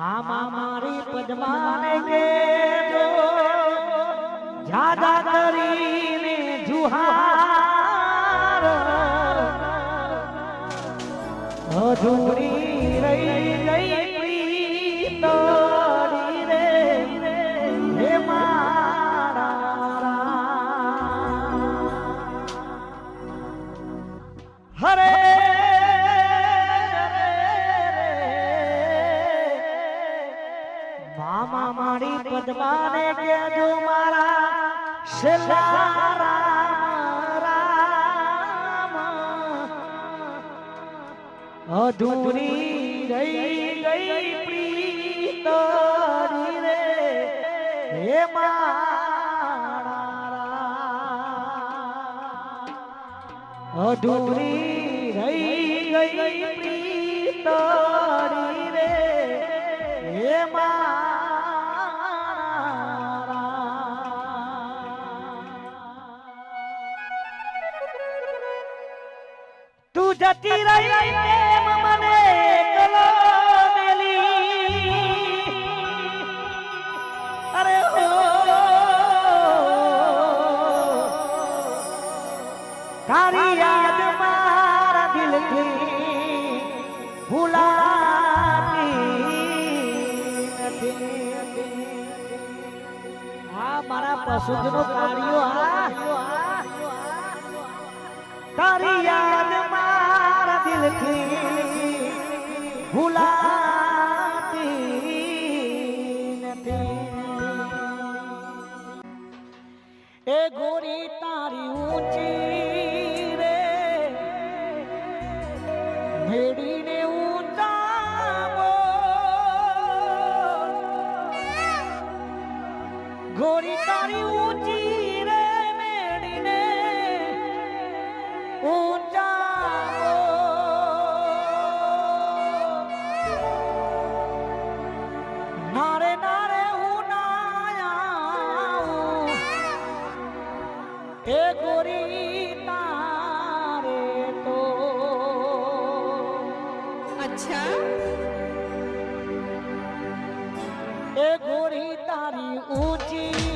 મામા મારી પદ્માને કે જો જાદા કરીને જુહાર. અધૂરી રહી ગઈ મારી પદ્માને કેજો મારા શેલા રામ, અધૂરી રહી ગઈ પ્રીતડી રે, હે મારા અધૂરી રહી ગઈ પ્રીતડી રે, હે મારા તું જતી રહી પ્રેમ મને કલો મેલી. અરે હો. તારી યાદ મારા દિલથી ભૂલાતી આ મારા પશુજનો કાર્યો આ તારી યાદ દિલથી ભૂલાતી નથી એ ગોરી તારી ઊંચી રે મેડીને એ ગોરી તારે તો. અચ્છા. એ ગોરી તારી ઊંચી